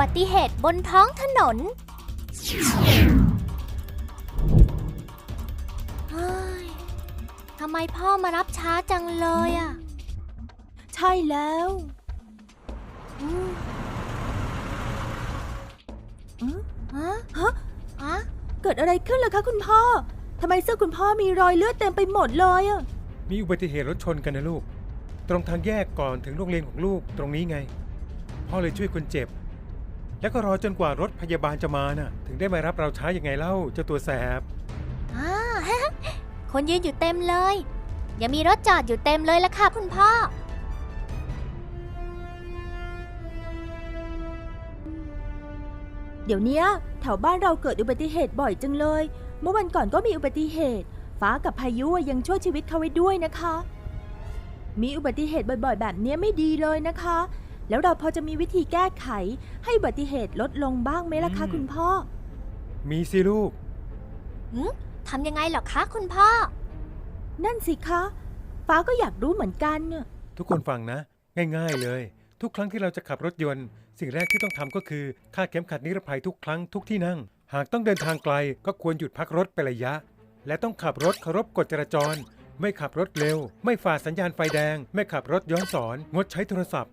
บัติเหตุบนท้องถนนเฮ้ยทำไมพ่อมารับช้าจังเลยอะ ใช่แล้วอืมอืมฮะฮะฮะเกิดอะไรขึ้นล่ะคะคุณพ่อ ทำไมเสื้อคุณพ่อมีรอยเลือดเต็มไปหมดเลยอะมีอุบัติเหตุรถชนกันนะลูก ตรงทางแยกก่อนถึงโรงเรียนของลูกตรงนี้ไง พ่อเลยช่วยคนเจ็บ แล้วก็รอจนกว่ารถพยาบาลจะมาน่ะ ถึงได้มารับเราช้ายังไงเล่าเจ้าตัวแสบอ่า คนยืนอยู่เต็มเลย ยังมีรถจอดอยู่เต็มเลยละค่ะคุณพ่อ เดี๋ยวเนี้ยแถวบ้านเราเกิดอุบัติเหตุบ่อยจังเลย เมื่อวันก่อนก็มีอุบัติเหตุ ฟ้ากับพายุยังช่วยชีวิตเขาไว้ด้วยนะคะ มีอุบัติเหตุบ่อยๆ แบบเนี้ยไม่ดีเลยนะคะ แล้วเราพอจะมีวิธีแก้ไข ให้อุบัติเหตุลดลงบ้างไหมล่ะคะอืมคุณพ่อ มีสิลูกทำยังไงเหรอคะคุณพ่อ นั่นสิคะ ฟ้าก็อยากรู้เหมือนกันน่ะทุกคนฟังนะ ง่ายๆเลย ทุกครั้งที่เราจะขับรถยนต์ สิ่งแรกที่ต้องทำก็คือคาดเข็มขัดนิรภัยทุกครั้งทุกที่นั่ง หากต้องเดินทางไกลก็ควรหยุดพักรถเป็นระยะ และต้องขับรถเคารพกฎจราจร ไม่ขับรถเร็ว ไม่ฝ่าสัญญาณไฟแดง ไม่ขับรถย้อนสอน งดใช้โทรศัพท์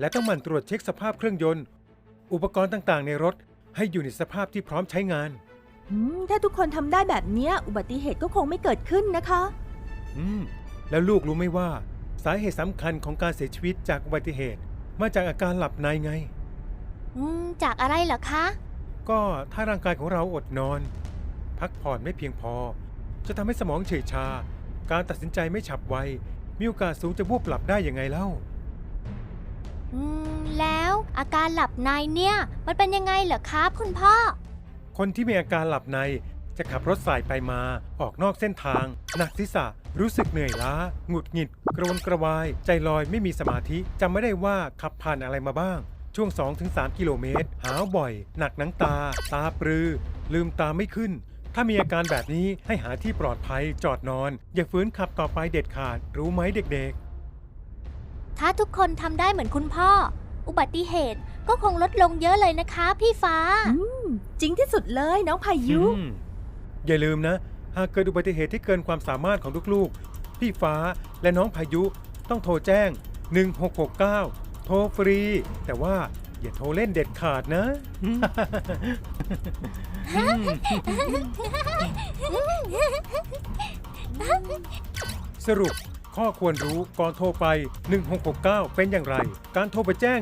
และต้องหมั่นตรวจเช็คสภาพเครื่องยนต์ อุปกรณ์ต่างๆ ในรถให้อยู่ในสภาพที่พร้อมใช้งาน อืมถ้าทุกคนทำได้แบบเนี้ยอุบัติเหตุก็คงไม่เกิดขึ้นนะคะ อืม แล้วลูกรู้ไหมว่า สาเหตุสำคัญของการเสียชีวิตจากอุบัติเหตุ มาจากอาการหลับในไง อืม จากอะไรเหรอคะ ก็ถ้าร่างกายของเราอดนอน พักผ่อนไม่เพียงพอ จะทำให้สมองเฉยชา การตัดสินใจไม่ฉับไวมีโอกาสสูงจะวูบหลับได้ยังไงเล่า อืมแล้วอาการหลับในเนี่ย มันเป็นยังไงเหรอครับคุณพ่อ คนที่มีอาการหลับในจะขับรถสายไปมา ออกนอกเส้นทาง หนักศีรษะ รู้สึกเหนื่อยล้า หงุดหงิด กระวนกระวาย ใจลอยไม่มีสมาธิจำไม่ได้ว่าขับผ่านอะไรมาบ้าง ช่วง 2-3 กิโลเมตร หาวบ่อย หนักหนังตา ตาปรือ ลืมตาไม่ขึ้น ถ้ามีอาการแบบนี้ให้หาที่ปลอดภัยจอดนอน อย่าฝืนขับต่อไปเด็ดขาด รู้ไหมเด็กๆ ถ้าทุกคนทำได้เหมือนคุณพ่อ อุบัติเหตุก็คงลดลงเยอะเลยนะคะพี่ฟ้าอืมจริงที่สุดเลยน้องพาๆยุ อืมอย่าลืมนะ หากเกิดอุบัติเหตุที่เกินความสามารถของลูกๆ พี่ฟ้าและน้องพายุต้องโทรแจ้ง 1669 โทรฟรี แต่ว่าอย่าโทรเล่นเด็ดขาดนะ สรุป ข้อควรรู้ก่อนโทรไป 1669 เป็นอย่างไร การโทรไปแจ้ง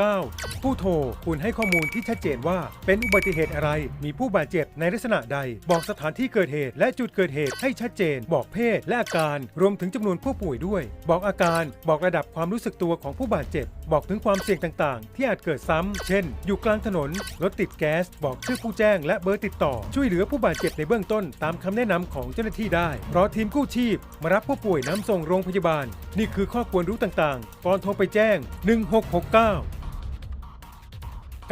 1669 ผู้โทรควรให้ข้อมูลที่ชัดเจนว่า เป็นอุบัติเหตุอะไร มีผู้บาดเจ็บในลักษณะใด บอกสถานที่เกิดเหตุ และจุดเกิดเหตุให้ชัดเจน บอกเพศและอาการรวมถึงจำนวนผู้ป่วยด้วย บอกอาการบอกระดับความรู้สึกตัวของผู้บาดเจ็บ บอกถึงความเสี่ยงต่างๆ ที่อาจเกิดซ้ำเช่น อยู่กลางถนนรถติดแก๊ส บอกชื่อผู้แจ้ง และเบอร์ติดต่อ ช่วยเหลือผู้บาดเจ็บในเบื้องต้น ตามคำแนะนำของเจ้าหน้าที่ได้รอทีมกู้ชีพ มารับผู้ป่วยน้ำส่งโรงพยาบาล นี่คือข้อควรรู้ต่างๆ ก่อนโทรไปแจ้ง 1669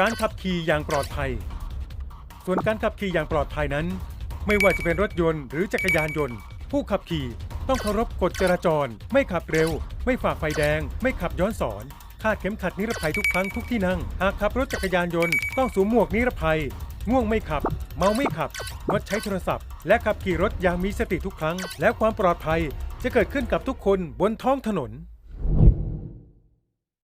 การขับขี่อย่างปลอดภัย ส่วนการขับขี่อย่างปลอดภัยนั้น ไม่ว่าจะเป็นรถยนต์หรือจักรยานยนต์ ผู้ขับขี่ต้องเคารพกฎจราจร ไม่ขับเร็ว ไม่ฝ่าไฟแดง ไม่ขับย้อนสอนคาดเข็มขัดนิรภัยทุกครั้งทุกที่นั่ง หากขับรถจักรยานยนต์ต้องสวมหมวกนิรภัย ง่วงไม่ขับ เมาไม่ขับ งดใช้โทรศัพท์ และขับขี่รถอย่างมีสติทุกครั้ง และความปลอดภัยจะเกิดขึ้นกับทุกคนบนท้องถนน